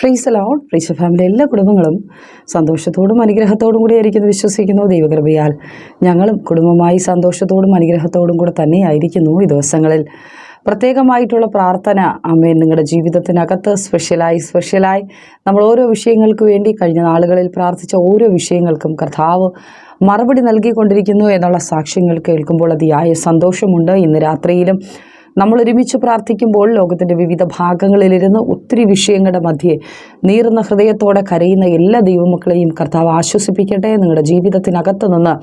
Freeze alone freeze family എല്ലാ കുടുംബങ്ങളും സന്തോഷത്തോടും അനുഗ്രഹത്തോടും കൂടി ആയിരിക്കുന്നു വിശ്വസിക്കുന്നു ദൈവകൃപയാൽ. ഞങ്ങളും കുടുംബമായി സന്തോഷത്തോടും അനുഗ്രഹത്തോടും കൂടെ തന്നെയായിരിക്കുന്നു ഈ ദിവസങ്ങളിൽ. പ്രത്യേകമായിട്ടുള്ള പ്രാർത്ഥന അമ്മേൻ നിങ്ങളുടെ ജീവിതത്തിനകത്ത് സ്പെഷ്യലായി സ്പെഷ്യലായി നമ്മൾ ഓരോ വിഷയങ്ങൾക്ക് വേണ്ടി കഴിഞ്ഞ നാളുകളിൽ പ്രാർത്ഥിച്ച ഓരോ വിഷയങ്ങൾക്കും കർത്താവ് മറുപടി നൽകിക്കൊണ്ടിരിക്കുന്നു എന്നുള്ള സാക്ഷ്യങ്ങൾ കേൾക്കുമ്പോൾ അതിയായ സന്തോഷമുണ്ട്. ഇന്ന് രാത്രിയിലും നമ്മൾ ഒരുമിച്ച് പ്രാർത്ഥിക്കുമ്പോൾ ലോകത്തിന്റെ വിവിധ ഭാഗങ്ങളിലിരുന്ന് ഒത്തിരി വിഷയങ്ങളുടെ മധ്യേ നീറുന്ന ഹൃദയത്തോടെ കരയുന്ന എല്ലാ ദൈവമക്കളെയും കർത്താവ് ആശ്വസിപ്പിക്കട്ടെ. നിങ്ങളുടെ ജീവിതത്തിനകത്ത് നിന്ന്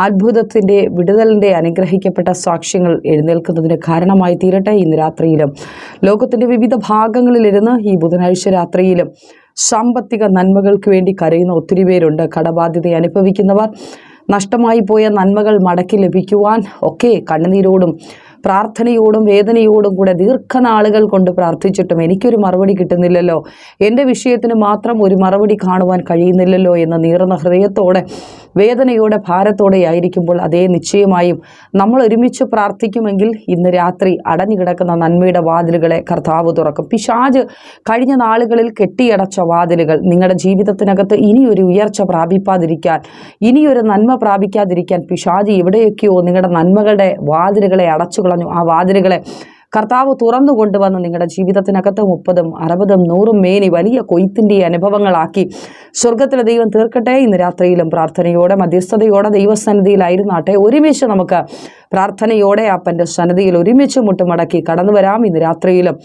അത്ഭുതത്തിന്റെ വിടുതലിന്റെ അനുഗ്രഹിക്കപ്പെട്ട സാക്ഷ്യങ്ങൾ എഴുന്നേൽക്കുന്നതിന് കാരണമായി തീരട്ടെ ഇന്ന് രാത്രിയിലും. ലോകത്തിന്റെ വിവിധ ഭാഗങ്ങളിലിരുന്ന് ഈ ബുധനാഴ്ച രാത്രിയിലും സാമ്പത്തിക നന്മകൾക്ക് വേണ്ടി കരയുന്ന ഒത്തിരി പേരുണ്ട്. കടബാധ്യത അനുഭവിക്കുന്നവർ നഷ്ടമായി പോയ നന്മകൾ മടക്കി ലഭിക്കുവാൻ ഒക്കെ കണ്ണുനീരോടും പ്രാർത്ഥനയോടും വേദനയോടും കൂടെ ദീർഘനാളുകൾ കൊണ്ട് പ്രാർത്ഥിച്ചിട്ടും എനിക്കൊരു മറുപടി കിട്ടുന്നില്ലല്ലോ. എന്റെ വിഷയത്തിന് മാത്രം ഒരു മറുപടി കാണുവാൻ കഴിയുന്നില്ലല്ലോ എന്ന നീറുന്ന ഹൃദയത്തോടെ വേദനയോടെ ഭാരത്തോടെ ആയിരിക്കുമ്പോൾ അതേ നിശ്ചയമായും നമ്മൾ ഒരുമിച്ച് പ്രാർത്ഥിക്കുമെങ്കിൽ ഇന്ന് രാത്രി അടഞ്ഞു കിടക്കുന്ന നന്മയുടെ വാതിലുകളെ കർത്താവ് തുറക്കും. പിശാജ് കഴിഞ്ഞ നാളുകളിൽ കെട്ടിയടച്ച വാതിലുകൾ നിങ്ങളുടെ ജീവിതത്തിനകത്ത് ഇനിയൊരു ഉയർച്ച പ്രാപിപ്പാതിരിക്കാൻ ഇനിയൊരു നന്മ പ്രാപിക്കാതിരിക്കാൻ പിശാജ് എവിടെയൊക്കെയോ നിങ്ങളുടെ നന്മകളുടെ വാതിലുകളെ അടച്ചു കളഞ്ഞു ആ വാതിലുകളെ കർത്താവ് തുറന്നു കൊണ്ടുവന്ന് നിങ്ങളുടെ ജീവിതത്തിനകത്ത് മുപ്പതും അറുപതും നൂറും മേനി വലിയ കൊയ്ത്തിന്റെ അനുഭവങ്ങളാക്കി. സ്വർഗത്തിലെ ദൈവം തീർക്കട്ടെ ഇന്ന് രാത്രിയിലും പ്രാർത്ഥനയോടെ മധ്യസ്ഥതയോടെ ദൈവസന്നിധിയിലായിരുന്നാട്ടെ. ഒരുമിച്ച് നമുക്ക് പ്രാർത്ഥനയോടെ അപ്പന്റെ സന്നിധിയിൽ ഒരുമിച്ച് മുട്ടുമടക്കി കടന്നു വരാം. ഇന്ന് രാത്രിയിലും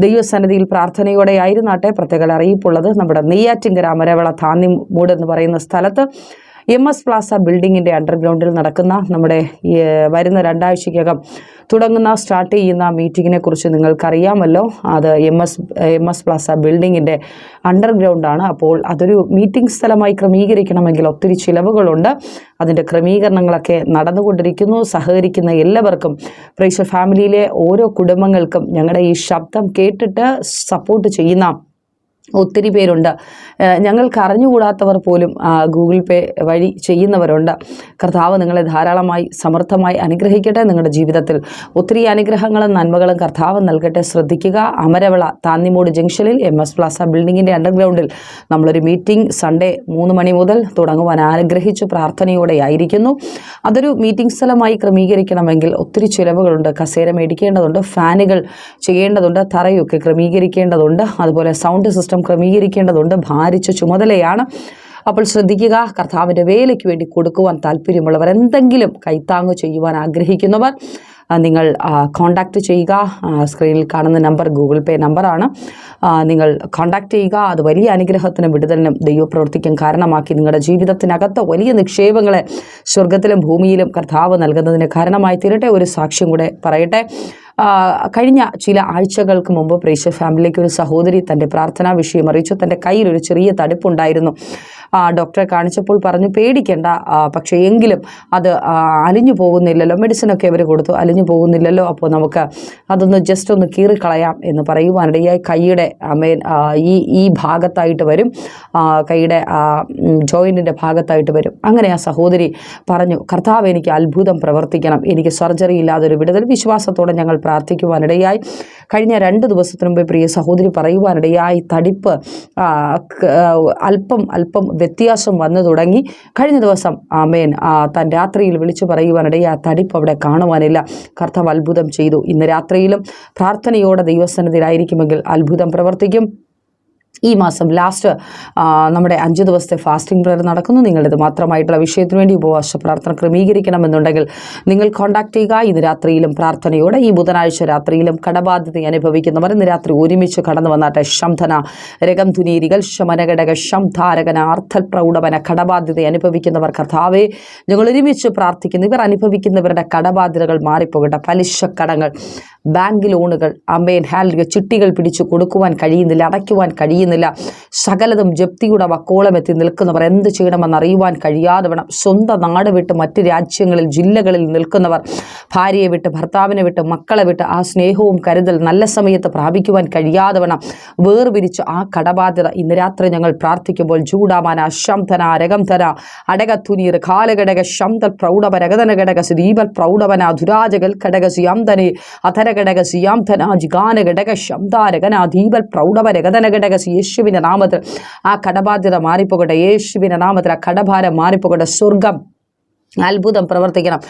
ദൈവസന്നിധിയിൽ പ്രാർത്ഥനയോടെ ആയിരുന്നാട്ടെ. പ്രത്യേക അറിയിപ്പുള്ളത് നമ്മുടെ നെയ്യാറ്റിങ്കര അമരവള താന്നി മൂട് എന്ന് പറയുന്ന സ്ഥലത്ത് എം എസ് പ്ലാസ ബിൽഡിങ്ങിന്റെ അണ്ടർഗ്രൗണ്ടിൽ നടക്കുന്ന നമ്മുടെ വരുന്ന രണ്ടാഴ്ചയ്ക്കകം തുടങ്ങുന്ന സ്റ്റാർട്ട് ചെയ്യുന്ന മീറ്റിങ്ങിനെ കുറിച്ച് നിങ്ങൾക്കറിയാമല്ലോ. അത് M S M S plaza ബിൽഡിങ്ങിന്റെ അണ്ടർഗ്രൗണ്ടാണ്. അപ്പോൾ അതൊരു മീറ്റിംഗ് സ്ഥലമായി ക്രമീകരിക്കണമെങ്കിൽ ഒത്തിരി ചിലവുകളുണ്ട്. അതിന്റെ ക്രമീകരണങ്ങളൊക്കെ നടന്നുകൊണ്ടിരിക്കുന്നു. സഹകരിക്കുന്ന എല്ലാവർക്കും പ്രേക്ഷ ഫാമിലിയിലെ ഓരോ കുടുംബങ്ങൾക്കും ഞങ്ങളുടെ ഈ ശബ്ദം കേട്ടിട്ട് സപ്പോർട്ട് ചെയ്യുന്ന ഒത്തിരി പേരുണ്ട്. ഞങ്ങൾ ഞങ്ങൾക്ക് അറിഞ്ഞുകൂടാത്തവർ പോലും ഗൂഗിൾ പേ വഴി ചെയ്യുന്നവരുണ്ട്. കർത്താവ് നിങ്ങളെ ധാരാളമായി സമർത്ഥമായി അനുഗ്രഹിക്കട്ടെ നിങ്ങളുടെ ജീവിതത്തിൽ. ഒത്തിരി അനുഗ്രഹങ്ങളും നന്മകളും കർത്താവ് നൽകട്ടെ. ശ്രദ്ധിക്കുക. അമരവിള താന്നിമൂട് ജംഗ്ഷനിൽ എം എസ് പ്ലാസ ബിൽഡിങ്ങിന്റെ അണ്ടർഗ്രൗണ്ടിൽ നമ്മളൊരു മീറ്റിംഗ് സൺഡേ മൂന്ന് മണി മുതൽ തുടങ്ങുവാൻ ആഗ്രഹിച്ചു പ്രാർത്ഥനയോടെ ആയിരിക്കുന്നു. അതൊരു മീറ്റിംഗ് സ്ഥലമായി ക്രമീകരിക്കണമെങ്കിൽ ഒത്തിരി ചിലവുകളുണ്ട്. കസേര മേടിക്കേണ്ടതുണ്ട് ഫാനുകൾ ചെയ്യേണ്ടതുണ്ട് തറയൊക്കെ ക്രമീകരിക്കേണ്ടതുണ്ട്. അതുപോലെ സൗണ്ട് സിസ്റ്റം ക്രമീകരിക്കേണ്ടതുണ്ട്. ഭാരിച്ച ചുമതലയാണ്. അപ്പോൾ ശ്രദ്ധിക്കുക കർത്താവിന്റെ വേലയ്ക്ക് വേണ്ടി കൊടുക്കുവാൻ താല്പര്യമുള്ളവർ എന്തെങ്കിലും കൈത്താങ്ങ് ചെയ്യുവാൻ ആഗ്രഹിക്കുന്നവർ നിങ്ങൾ കോണ്ടാക്റ്റ് ചെയ്യുക. സ്ക്രീനിൽ കാണുന്ന നമ്പർ ഗൂഗിൾ പേ നമ്പറാണ് നിങ്ങൾ കോണ്ടാക്ട് ചെയ്യുക. അത് വലിയ അനുഗ്രഹത്തിനും വിടുതലിനും ദൈവപ്രവർത്തിക്കും കാരണമാക്കി നിങ്ങളുടെ ജീവിതത്തിനകത്ത് വലിയ നിക്ഷേപങ്ങളെ സ്വർഗത്തിലും ഭൂമിയിലും കർത്താവ് നൽകുന്നതിന് കാരണമായി തീരട്ടെ ഒരു സാക്ഷ്യം കൂടെ പറയട്ടെ. കഴിഞ്ഞ ചില ആഴ്ചകൾക്ക് മുമ്പ് പ്രേക്ഷ ഫാമിലിക്ക് ഒരു സഹോദരി തന്റെ പ്രാർത്ഥനാ വിഷയം അറിയിച്ചു. തന്റെ കയ്യിൽ ഒരു ചെറിയ തടുപ്പുണ്ടായിരുന്നു. ഡോക്ടറെ കാണിച്ചപ്പോൾ പറഞ്ഞു പേടിക്കേണ്ട. പക്ഷേ എങ്കിലും അത് അലിഞ്ഞു പോകുന്നില്ലല്ലോ. മെഡിസിനൊക്കെ അവർ കൊടുത്തു. അലിഞ്ഞു പോകുന്നില്ലല്ലോ. അപ്പോൾ നമുക്ക് അതൊന്ന് ജസ്റ്റ് ഒന്ന് കീറിക്കളയാം എന്ന് പറയുവാനിടയായി കൈയുടെ മേൻ ഈ ഈ ഭാഗത്തായിട്ട് വരും. കൈയുടെ ജോയിന്റിന്റെ ഭാഗത്തായിട്ട് വരും. അങ്ങനെ ആ സഹോദരി പറഞ്ഞു കർത്താവ് എനിക്ക് അത്ഭുതം പ്രവർത്തിക്കണം. എനിക്ക് സർജറി ഇല്ലാതെ ഒരു വിടുതൽ വിശ്വാസത്തോടെ ഞങ്ങൾ പ്രാർത്ഥിക്കുവാനിടയായി. കഴിഞ്ഞ രണ്ട് ദിവസത്തിന് പ്രിയ സഹോദരി പറയുവാനിടയായി തടിപ്പ് അല്പം അല്പം വ്യത്യാസം വന്നു തുടങ്ങി. കഴിഞ്ഞ ദിവസം ആമേൻ താൻ രാത്രിയിൽ വിളിച്ചു പറയുവാനിടയിൽ ആ തടിപ്പ് അവിടെ കാണുവാനില്ല. കർത്താവ് അത്ഭുതം ചെയ്തു. ഇന്ന് രാത്രിയിലും പ്രാർത്ഥനയോടെ ദൈവസന്നിധിയിലായിരിക്കുമെങ്കിൽ അത്ഭുതം പ്രവർത്തിക്കും. ഈ മാസം ലാസ്റ്റ് നമ്മുടെ അഞ്ച് ദിവസത്തെ ഫാസ്റ്റിംഗ് പ്രയർ നടക്കുന്നു. നിങ്ങളിത് മാത്രമായിട്ടുള്ള വിഷയത്തിന് വേണ്ടി ഉപവാസ പ്രാർത്ഥന ക്രമീകരിക്കണമെന്നുണ്ടെങ്കിൽ നിങ്ങൾ കോൺടാക്ട് ചെയ്യുക. ഇന്ന് രാത്രിയിലും പ്രാർത്ഥനയോടെ ഈ ബുധനാഴ്ച രാത്രിയിലും കടബാധ്യത അനുഭവിക്കുന്നവർ ഇന്ന് രാത്രി ഒരുമിച്ച് കടന്നു വന്നാട്ടെ. ശംധന രകം തുനീരികൾ ശമനഘടക ശംധാരകന അർത്ഥൽ പ്രൗഢവന കടബാധ്യത അനുഭവിക്കുന്നവർ കഥാവേ ഞങ്ങൾ ഒരുമിച്ച് പ്രാർത്ഥിക്കുന്നു ഇവർ അനുഭവിക്കുന്നവരുടെ കടബാധ്യതകൾ മാറിപ്പോകട്ടെ. പലിശ കടങ്ങൾ ബാങ്ക് ലോണുകൾ അമ്മേൻ ഹാൽ ചിട്ടികൾ പിടിച്ചു കൊടുക്കുവാൻ കഴിയുന്നില്ല അടയ്ക്കുവാൻ കഴിയുന്നില്ല. സകലതും ജപ്തിയുടെ വക്കോളം എത്തി നിൽക്കുന്നവർ എന്ത് ചെയ്യണമെന്ന് അറിയുവാൻ കഴിയാതെ വേണം. സ്വന്തം നാട് വിട്ട് മറ്റ് രാജ്യങ്ങളിൽ ജില്ലകളിൽ നിൽക്കുന്നവർ. ഭാര്യയെ വിട്ട് ഭർത്താവിനെ വിട്ട് മക്കളെ വിട്ട് ആ സ്നേഹവും കരുതൽ നല്ല സമയത്ത് പ്രാപിക്കുവാൻ കഴിയാതെ വേണം. വേർപിരിച്ച് ആ കടബാധ്യത ഇന്ന് രാത്രി ഞങ്ങൾ പ്രാർത്ഥിക്കുമ്പോൾ ചൂടാമാന ശംധന രകംധന അടകത്തുനീർ കാലഘടക ശംതൽ പ്രൗഢവ രഗതന ഘടക ദീപൽ പ്രൗഢവന ധുരാജകൽ ഘടക സിയാംധനെ അധര ഘടക സിയാംധന ജിഗാന ഘടക ശംധാരകന ദീപൽ പ്രൗഢവ രഗതന ഘടക ഘടകസ് യേശുവിന്റെ നാമത്തിൽ ആ കടബാധ്യത മാറിപ്പോകട്ടെ. യേശുവിന്റെ നാമത്തിൽ ആ കടഭാരം മാറിപ്പോകട്ടെ. സ്വർഗം അത്ഭുതം പ്രവർത്തിക്കണം.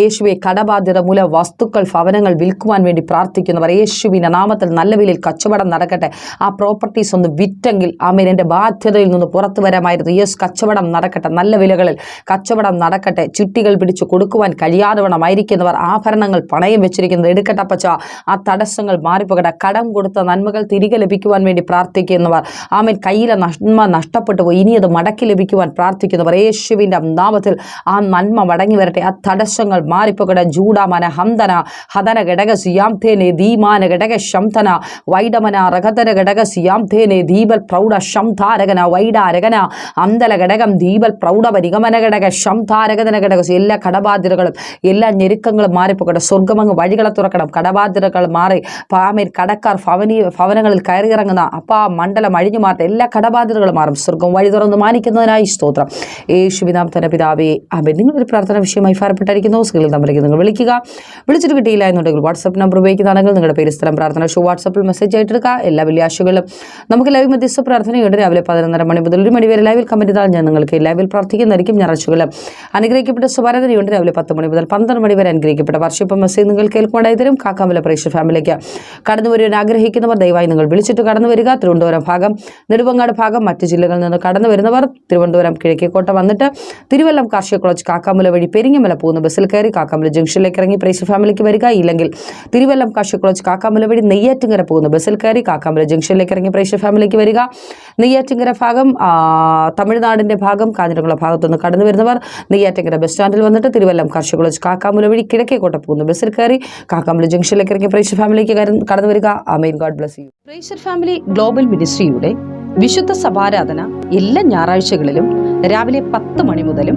യേശുവെ കടബാധ്യത മൂല വസ്തുക്കൾ ഭവനങ്ങൾ വിൽക്കുവാൻ വേണ്ടി പ്രാർത്ഥിക്കുന്നവർ യേശുവിന്റെ നാമത്തിൽ നല്ല വിലയിൽ കച്ചവടം നടക്കട്ടെ. ആ പ്രോപ്പർട്ടീസ് ഒന്ന് വിറ്റെങ്കിൽ ആമേൻ എന്റെ ബാധ്യതയിൽ നിന്ന് പുറത്തു വരാമായിരുന്നു. യെസ് കച്ചവടം നടക്കട്ടെ നല്ല വിലകളിൽ കച്ചവടം നടക്കട്ടെ. ചുറ്റികൾ പിടിച്ച് കൊടുക്കുവാൻ കഴിയാതെ വണ്ണമായിരിക്കുന്നവർ ആഭരണങ്ങൾ പണയം വെച്ചിരിക്കുന്നത് എടുക്കട്ടെ പച്ച ആ തടസ്സങ്ങൾ മാറിപ്പോകട്ടെ. കടം കൊടുത്ത നന്മകൾ തിരികെ ലഭിക്കുവാൻ വേണ്ടി പ്രാർത്ഥിക്കുന്നവർ ആമേൻ കയ്യിലെ നന്മ നഷ്ടപ്പെട്ടു പോയി. ഇനി അത് മടക്കി ലഭിക്കുവാൻ പ്രാർത്ഥിക്കുന്നവർ യേശുവിന്റെ നാമത്തിൽ ആ നന്മ മടങ്ങി വരട്ടെ. ആ തടസ്സങ്ങൾ മാറിപ്പോകട്ടെ. ജൂഡാമന ഹന്തന ഹതന ഘടക സിയാംധേനെ ധീമാന ഘടക ശംതന വൈഡമന റഹതര ഘടക സിയാംധേനെ ദീപൽ പ്രൗഢ ശംധാരകന വൈഡാരകന അന്തല ഘടകം ദീപൽ പ്രൗഢ പരിഗമന ഘടക ശംധാരകതന ഘടക എല്ലാ കടബാധ്യതകളും എല്ലാ ഞെരുക്കങ്ങളും മാറിപ്പോകട്ടെ. സ്വർഗമങ്ങ് വഴികളെ തുറക്കണം. കടബാധ്യതകൾ മാറി പാമേൽ കടക്കാർ ഭവനി ഭവനങ്ങളിൽ കയറിയിറങ്ങുന്ന അപ്പാ മണ്ഡലം അഴിഞ്ഞു മാറട്ടെ. എല്ലാ കടബാധ്യതകളും മാറും. സ്വർഗം വഴി തുറന്ന് മാനിക്കുന്നതിനായി സ്തോത്രം. യേശുവിനാം തന്നെ പിതാവേ അബൻ നിങ്ങളൊരു പ്രാർത്ഥന വിഷയമായി ഫലപ്പെട്ടായിരിക്കുന്നു സ്കില്ലിൽ നമ്പറേക്ക് നിങ്ങൾ വിളിക്കുക. വിളിച്ചിട്ട് കിട്ടിയില്ല എന്നുണ്ടെങ്കിൽ വാട്സപ്പ് നമ്പർ ഉപയോഗിക്കുന്നതാണെങ്കിൽ നിങ്ങളുടെ പേര് സ്ഥലം പ്രാർത്ഥന ഷോ വാട്സപ്പിൽ മെസ്സേജ് ആയിട്ടെടുക്കുക എല്ലാ വെള്ളിയാഴ്ചകളും നമുക്ക് ലൈവ് മധ്യസ്ഥ പ്രാർത്ഥനയുണ്ട്. രാവിലെ പതിനൊന്നര മണി മുതൽ ഒരു മണി വരെ ലൈവിൽ ചെയ്താൽ ഞാൻ നിങ്ങൾക്ക് ലൈവിൽ പ്രാർത്ഥിക്കുന്നതായിരിക്കും ഞായറാഴ്ചകളും അനുഗ്രഹിക്കപ്പെട്ട സ്വഭാരതയുണ്ട് രാവിലെ പത്ത് മണി മുതൽ പന്ത്രണ്ട് മണി വരെ അനുഗ്രഹിക്കപ്പെട്ട വർഷിപ്പ് മെസ്സേജ് നിങ്ങൾ കേൾക്കുമ്പോഴായി തരും. കാക്കാമല പ്രേക്ഷക ഫാമിലിക്ക് കടന്നു വരുവാൻ ആഗ്രഹിക്കുന്നവർ ദയവായി നിങ്ങൾ വിളിച്ചിട്ട് കടന്നു വരിക. തിരുവനന്തപുരം ഭാഗം നെടുവങ്ങാട് ഭാഗം മറ്റ് ജില്ലകളിൽ നിന്ന് കടന്നു വരുന്നവർ തിരുവനന്തപുരം കിഴക്കേക്കോട്ട വന്നിട്ട് തിരുവല്ലം കാർഷിക കോളേജ് കാക്കാമല വഴി പെരിങ്ങമല പോകുന്ന ബസ്സിൽ കയറി കാക്കാമല ജംഗ്ഷനിലേക്ക് ഇറങ്ങി പ്രൈസ് ഫാമിലിക്ക് വരിക. ഇല്ലെങ്കിൽ തിരുവല്ലം കോളേജ് കാക്കാമല വഴി നെയ്യാറ്റിങ്കര പോകുന്ന ബസ്സിൽ കയറി കാക്കാമല ജംഗ്ഷനിലേക്ക് ഇറങ്ങി പ്രൈസ് ഫാമിലിക്ക് വരിക. നെയ്യാറ്റിങ്കര ഭാഗം തമിഴ്നാടിന്റെ ഭാഗം കാഞ്ഞിരകുള ഭാഗത്തുനിന്ന് കടന്നു വരുന്നവർ നെയ്യാറ്റിങ്കര ബസ് സ്റ്റാൻഡിൽ വന്നിട്ട് തിരുവല്ലം കോളേജ് കാക്കാമല വഴി കിഴക്കേക്കോട്ട പോകുന്ന ബസ്സിൽ കയറി കാക്കാമല ജംഗ്ഷനിലേക്ക് ഇറങ്ങി പ്രൈസ് ഫാമിലിക്ക് കടന്നു വരിക. Main God bless you. Praiser family global മിനിസ്ട്രിയുടെ വിശുദ്ധ സഭാരാധന എല്ലാ ഞായറാഴ്ചകളിലും രാവിലെ പത്ത് മണി മുതലും